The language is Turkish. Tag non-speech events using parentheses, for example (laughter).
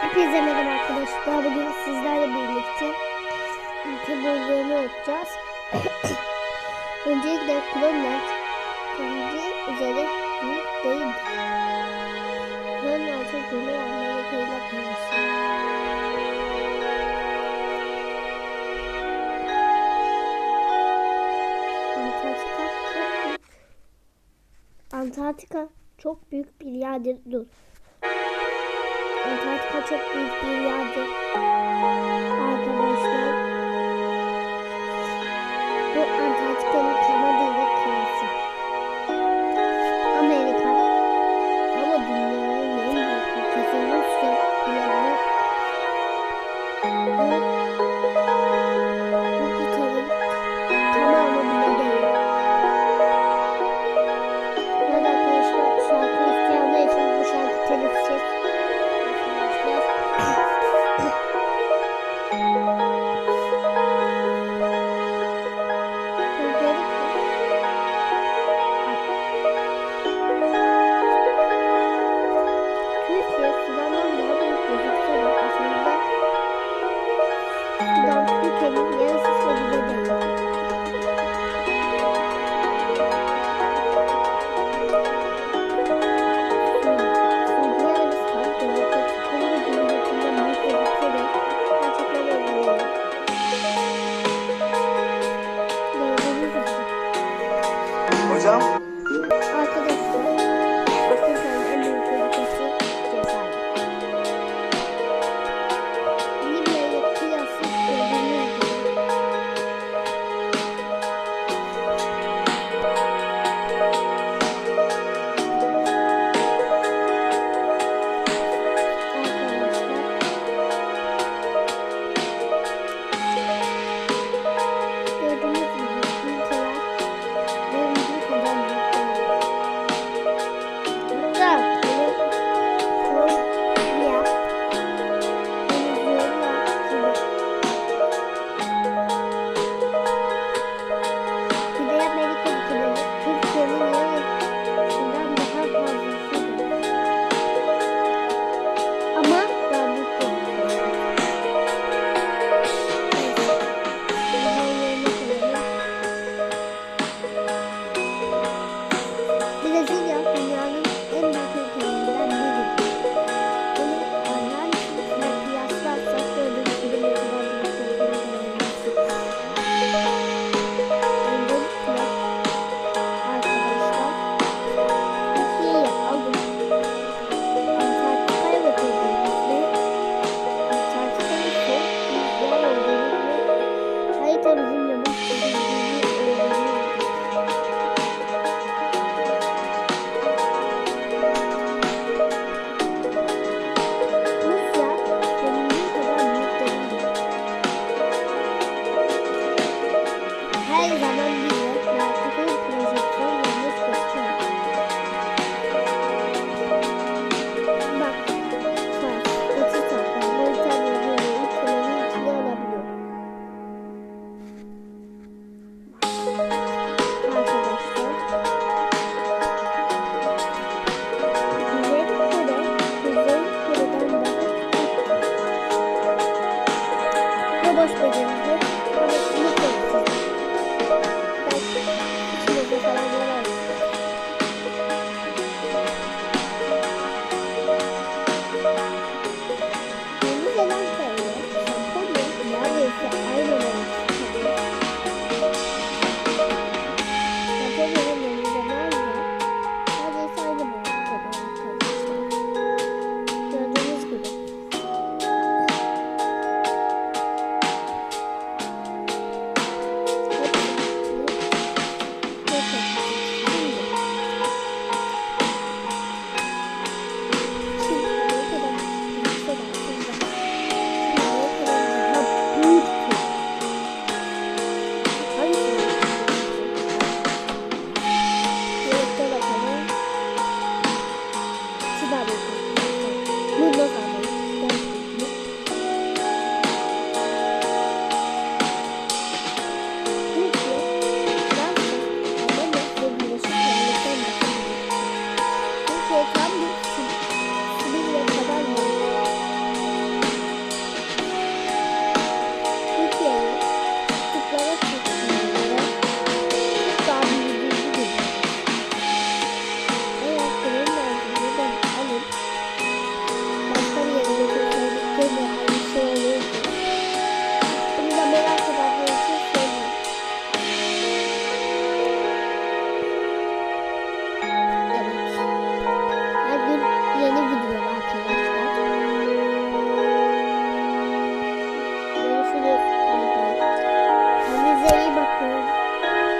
Hepinize merhaba arkadaşlar. Bugün sizlerle birlikte ülke bölgelerini yapacağız. (coughs) Öncelikle Kronet kendi üzere büyük değil. Kronet'e göre Amerika ile kıyasla. Antarktika. Antarktika çok büyük bir yerdir. Dur. Antarktika çok büyük bir yerdir. Então, vai, vai. Good luck. Amen.